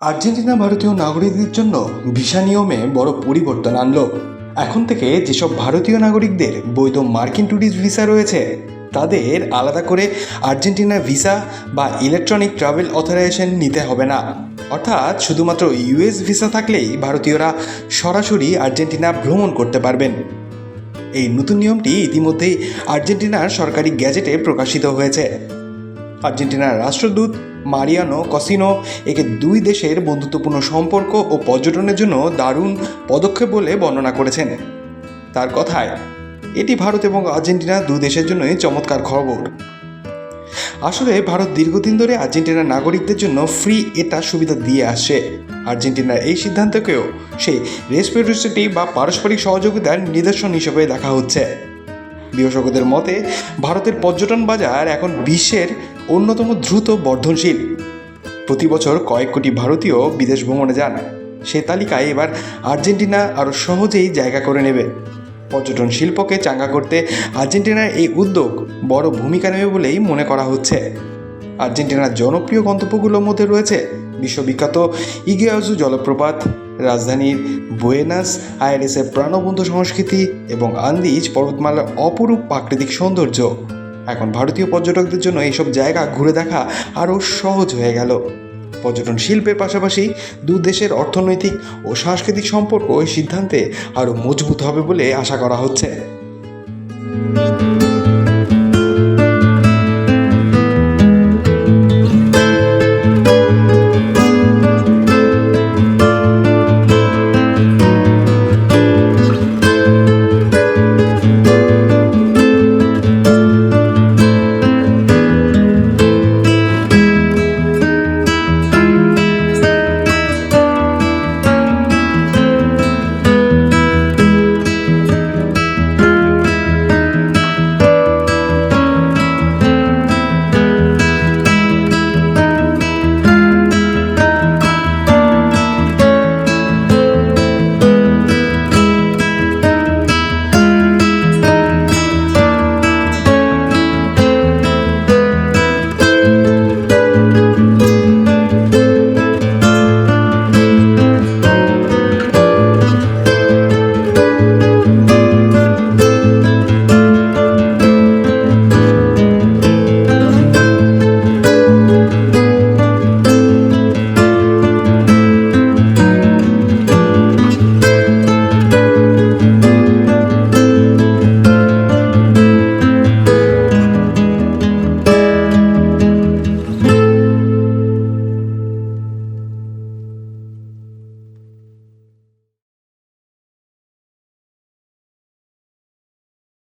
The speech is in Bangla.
আর্জেন্টিনা ভারতীয় নাগরিকদের জন্য ভিসা নিয়মে বড় পরিবর্তন আনলো। এখন থেকে যেসব ভারতীয় নাগরিকদের বৈধ মার্কিন ট্যুরিস্ট ভিসা রয়েছে, তাদের আলাদা করে আর্জেন্টিনা ভিসা বা ইলেকট্রনিক ট্রাভেল অথরাইজেশন নিতে হবে না। অর্থাৎ শুধুমাত্র ইউএস ভিসা থাকলেই ভারতীয়রা সরাসরি আর্জেন্টিনা ভ্রমণ করতে পারবেন। এই নতুন নিয়মটি ইতিমধ্যেই আর্জেন্টিনার সরকারি গ্যাজেটে প্রকাশিত হয়েছে। আর্জেন্টিনার রাষ্ট্রদূত মারিয়ানো, কসিনো একে দুই দেশের বন্ধুত্বপূর্ণ সম্পর্ক ও পর্যটনের জন্য দারুণ পদক্ষেপ বলে বর্ণনা করেছেন। তার কথায়, এটি ভারত এবং আর্জেন্টিনা দুই দেশের জন্যই চমৎকার খবর। আসলে ভারত দীর্ঘদিন ধরে আর্জেন্টিনার নাগরিকদের জন্য ফ্রি এটা সুবিধা দিয়ে আসে আর্জেন্টিনার এই সিদ্ধান্তকেও সেই রেসপিরিসিটি বা পারস্পরিক সহযোগিতার নিদর্শন হিসেবে দেখা হচ্ছে। বিশেষজ্ঞদের মতে, ভারতের পর্যটন বাজার এখন বিশ্বের অন্যতম দ্রুত বর্ধনশীল। প্রতি বছর কয়েক কোটি ভারতীয় বিদেশ ভ্রমণে যান। সে তালিকায় এবার আর্জেন্টিনা আরও সহজেই জায়গা করে নেবে। পর্যটন শিল্পকে চাঙ্গা করতে আর্জেন্টিনার এই উদ্যোগ বড় ভূমিকা নেবে বলেই মনে করা হচ্ছে। আর্জেন্টিনার জনপ্রিয় গন্তব্যগুলোর মধ্যে রয়েছে বিশ্ববিখ্যাত ইগিয়াজু জলপ্রপাত, রাজধানীর বুয়েনাস আয়ারেসের প্রাণবন্ত সংস্কৃতি এবং আন্দিজ পর্বতমালার অপরূপ প্রাকৃতিক সৌন্দর্য। এখন ভারতীয় পর্যটকদের জন্য এইসব জায়গা ঘুরে দেখা আরও সহজ হয়ে গেল। পর্যটন শিল্পের পাশাপাশি দু দেশের অর্থনৈতিক ও সাংস্কৃতিক সম্পর্ক এই সিদ্ধান্তে আরও মজবুত হবে বলে আশা করা হচ্ছে।